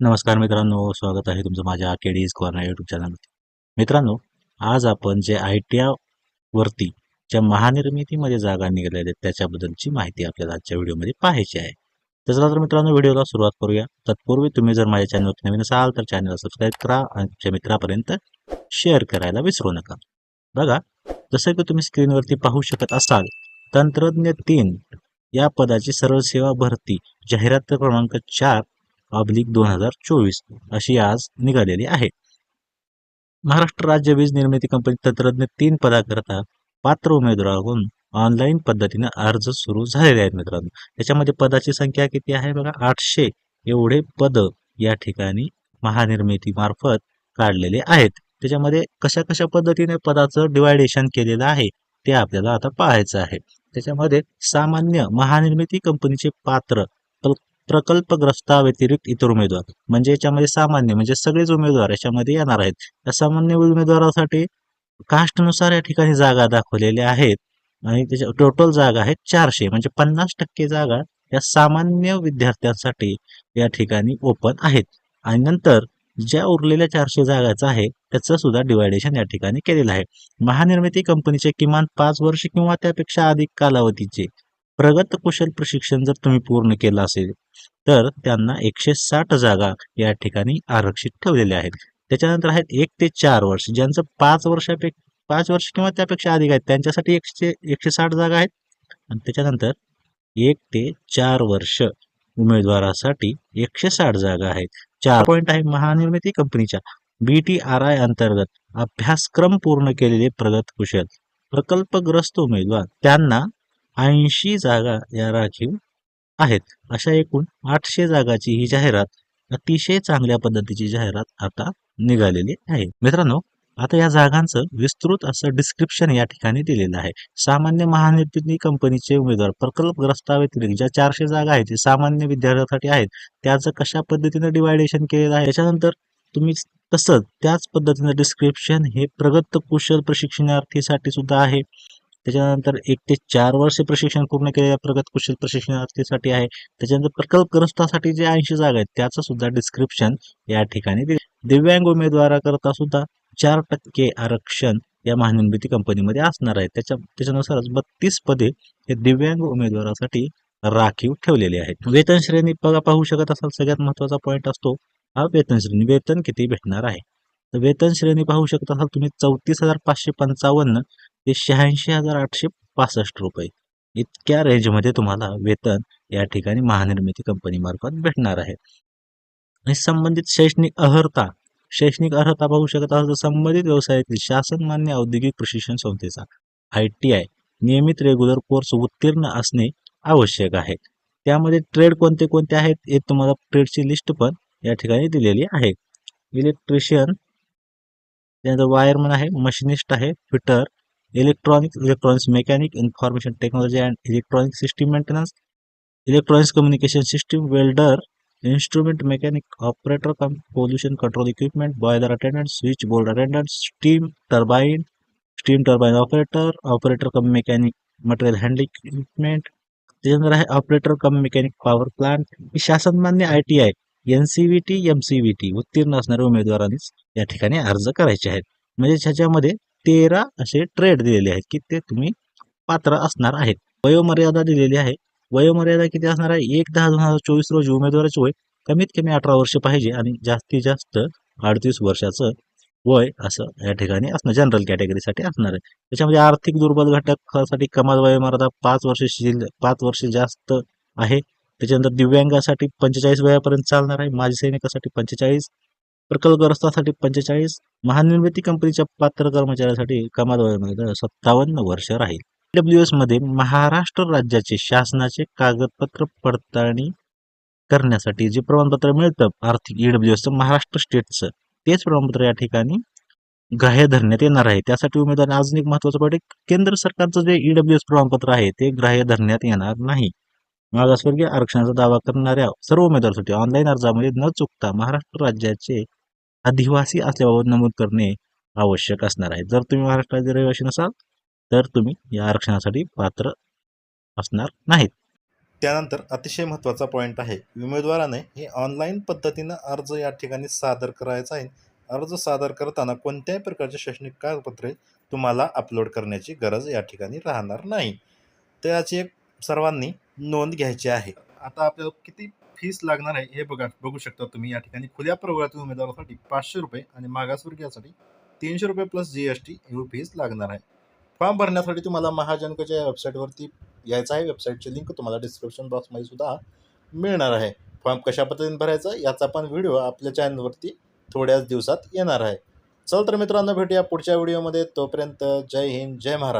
नमस्कार मित्रांनो स्वागत आहे तुमचं माझ्या केडीज कॉर्नर यूट्यूब चॅनलमध्ये मित्रांनो आज आपण जे आय टी वरती ज्या महानिर्मितीमध्ये जागा निघालेल्या आहेत त्याच्याबद्दलची माहिती आपल्याला आजच्या व्हिडिओमध्ये पाहायची आहे. तर चला तर मित्रांनो व्हिडिओला सुरुवात करूया. तत्पूर्वी तुम्ही जर माझ्या चॅनलवरती नवीन असाल तर चॅनलला सबस्क्राईब करा आणि तुमच्या मित्रापर्यंत शेअर करायला विसरू नका. बघा जसं की तुम्ही स्क्रीनवरती पाहू शकत असाल तंत्रज्ञ तीन या पदाची सर्व सेवा भरती जाहिरात क्रमांक चार ऑब्लिक दोन हजार चोवीस अशी आज निघालेली आहे. महाराष्ट्र राज्य वीज निर्मिती कंपनी तंत्रज्ञ तीन पदाकरता पात्र उमेदवाराकडून ऑनलाईन पद्धतीने अर्ज सुरू झालेले आहेत मित्रांनो. त्याच्यामध्ये पदाची संख्या किती आहे बघा? आठशे एवढे पद या ठिकाणी महानिर्मिती मार्फत काढलेले आहेत. त्याच्यामध्ये कशा कशा पद्धतीने पदाचं डिवायडेशन केलेलं आहे ते आपल्याला आता पाहायचं आहे. त्याच्यामध्ये सामान्य महानिर्मिती कंपनीचे पात्र प्रकल्पग्रस्ताव्यतिरिक्त इतर उमेदवार. म्हणजे याच्यामध्ये सामान्य म्हणजे सगळेच उमेदवार याच्यामध्ये येणार आहेत. या सामान्य उमेदवारासाठी कास्टनुसार या ठिकाणी जागा दाखवलेल्या आहेत. आणि त्याच्या टोटल जागा आहेत चारशे म्हणजे पन्नास टक्के जागा या सामान्य विद्यार्थ्यांसाठी या ठिकाणी ओपन आहेत. आणि नंतर ज्या उरलेल्या चारशे जागाचं आहे त्याचं सुद्धा डिवायडेशन या ठिकाणी केलेलं आहे. महानिर्मिती कंपनीचे किमान पाच वर्ष किंवा त्यापेक्षा अधिक कालावधीचे प्रगत कुशल प्रशिक्षण जर तुम्ही पूर्ण केलं असेल तर त्यांना एकशे साठ जागा या ठिकाणी आरक्षित ठेवलेल्या आहेत. त्याच्यानंतर आहेत एक ते चार वर्ष ज्यांचं पाच वर्षापेक्षा पाच वर्ष किंवा त्यापेक्षा अधिक आहेत त्यांच्यासाठी एकशे एकशे साठ जागा आहेत. आणि त्याच्यानंतर एक ते चार वर्ष उमेदवारासाठी एकशे साठ जागा आहेत. चार पॉईंट आहे महानिर्मिती कंपनीच्या. बी टी आर आय अंतर्गत अभ्यासक्रम पूर्ण केलेले प्रगत कुशल प्रकल्पग्रस्त उमेदवार त्यांना ऐंशी जागा या राखीव आहेत. अशा एकूण आठशे जागाची ही जाहिरात अतिशय चांगल्या पद्धतीची जाहिरात आता निघालेली आहे. मित्रांनो आता या जागांचं विस्तृत असं डिस्क्रिप्शन या ठिकाणी दिलेलं आहे. सामान्य महानिर्मिती कंपनीचे उमेदवार प्रकल्पग्रस्ताव्यतिरिक्त ज्या चारशे जागा आहेत सामान्य विद्यार्थ्यांसाठी आहेत. त्याचं कशा पद्धतीनं डिवायडेशन केलेलं आहे? त्याच्यानंतर तुम्ही तसंच त्याच पद्धतीनं डिस्क्रिप्शन हे प्रगत कुशल प्रशिक्षणार्थीसाठी सुद्धा आहे. त्याच्यानंतर एक ते चार वर्ष प्रशिक्षण पूर्ण केलेल्या प्रगत कुशल प्रशिक्षणार्थीसाठी आहे. त्याच्यानंतर प्रकल्पग्रस्तासाठी जे ऐंशी जागा आहेत त्याचं सुद्धा डिस्क्रिप्शन या ठिकाणी दिले. दिव्यांग उमेदवाराकरता सुद्धा चार टक्के आरक्षण या महानिर्मिती कंपनीमध्ये असणार आहे. त्याच्या त्याच्यानुसारच बत्तीस पदे हे दिव्यांग उमेदवारासाठी राखीव ठेवलेले आहेत. वेतन श्रेणी बघा पाहू शकत असाल सगळ्यात महत्त्वाचा पॉईंट असतो हा वेतन श्रेणी. वेतन किती भेटणार आहे? तर वेतन श्रेणी पाहू शकत असाल तुम्ही चौतीस हजार पाचशे पंचावन्न ते शहाऐंशी हजार आठशे पासष्ट रुपये. इतक्या रेंजमध्ये तुम्हाला वेतन या ठिकाणी महानिर्मिती कंपनीमार्फत भेटणार आहे. आणि संबंधित शैक्षणिक अर्हता शैक्षणिक अर्हता पाहू शकत असाल तर संबंधित व्यवसायातील शासन मान्य औद्योगिक प्रशिक्षण संस्थेचा आय टी आय नियमित रेग्युलर कोर्स उत्तीर्ण असणे आवश्यक आहे. त्यामध्ये ट्रेड कोणते कोणते आहेत हे तुम्हाला ट्रेडची लिस्ट पण या ठिकाणी दिलेली आहे. इलेक्ट्रिशियन त्यानंतर वायरमन आहे मशिनिस्ट आहे fitter electronics electronics mechanic information technology and electronic system maintenance electronics communication system welder instrument mechanic operator cum pollution control equipment boiler attendant switch board attendant steam turbine steam turbine operator operator cum mechanic material handling equipment त्याच्यानंतर आहे operator cum mechanic power plant he शासनमान्य I T I N C V T M C V T उत्तीर्ण असणाऱ्या उमेदवारांनीच या ठिकाणी अर्ज करायचे आहेत. म्हणजे ह्याच्यामध्ये तेरा असे ट्रेड दिलेले आहेत की ते तुम्ही पात्र असणार आहेत. वयोमर्यादा दिलेली आहे. वयोमर्यादा किती असणार आहे? एक दहा दोन हजार चोवीस रोजी उमेदवाराचे वय कमीत कमी अठरा वर्ष पाहिजे आणि जास्तीत जास्त अडतीस वर्षाचं वय असं या ठिकाणी असणं जनरल कॅटेगरीसाठी असणार आहे. त्याच्यामध्ये आर्थिक दुर्बल घटकासाठी कमाल वयोमर्यादा पाच वर्ष पाच वर्ष जास्त आहे. त्याच्यानंतर दिव्यांगासाठी पंचेचाळीस वयापर्यंत चालणार आहे. माजी सैनिकासाठी पंचेचाळीस प्रकल्पग्रस्तासाठी पंचेचाळीस महानिर्मिती कंपनीच्या पात्र कर्मचाऱ्यासाठी कमाल वयोमर्यादा सत्तावन्न वर्ष राहील. डब्ल्यू एसमध्ये महाराष्ट्र राज्याचे शासनाचे कागदपत्र पडताळणी करण्यासाठी जे प्रमाणपत्र मिळतं आर्थिक ईडब्ल्यू एसचं महाराष्ट्र स्टेटचं तेच प्रमाणपत्र या ठिकाणी ग्राह्य धरण्यात येणार आहे. त्यासाठी उमेदवार अजून एक महत्वाचं पॉईंट केंद्र सरकारचं जे ईडब्ल्यू एस प्रमाणपत्र आहे ते ग्राह्य धरण्यात येणार नाही. मागासवर्गीय आरक्षणाचा दावा करणाऱ्या सर्व उमेदवारांसाठी ऑनलाईन अर्जामध्ये न चुकता महाराष्ट्र राज्याचे आदिवासी असल्याबाबत नमूद करणे आवश्यक असणार आहे. जर तुम्ही महाराष्ट्राचे रहिवासी नसाल तर तुम्ही या आरक्षणासाठी पात्र असणार नाहीत. त्यानंतर अतिशय महत्त्वाचा पॉईंट आहे. उमेदवाराने हे ऑनलाईन पद्धतीनं अर्ज या ठिकाणी सादर करायचा आहे. अर्ज सादर करताना कोणत्याही प्रकारचे शैक्षणिक कागदपत्रे तुम्हाला अपलोड करण्याची गरज या ठिकाणी राहणार नाही. त्याची एक सर्वांनी नोंद घ्यायची आहे. आता आपल्याला किती फीस लागणार आहे हे बघा बघू शकता तुम्ही या ठिकाणी. खुल्या प्रवर्गातील उमेदवारासाठी पाचशे रुपये आणि मागासवर्गीयासाठी तीनशे रुपये प्लस जी एस टी ही फीस लागणार आहे. फॉर्म भरण्यासाठी तुम्हाला महाजनकच्या या वेबसाईटवरती यायचं आहे. वेबसाईटची लिंक तुम्हाला डिस्क्रिप्शन बॉक्समध्ये सुद्धा मिळणार आहे. फॉर्म कशा पद्धतीने भरायचा याचा पण व्हिडिओ आपल्या चॅनलवरती थोड्याच दिवसात येणार आहे. चल तर मित्रांनो भेटूया पुढच्या व्हिडिओमध्ये तोपर्यंत जय हिंद जय महाराष्ट्र.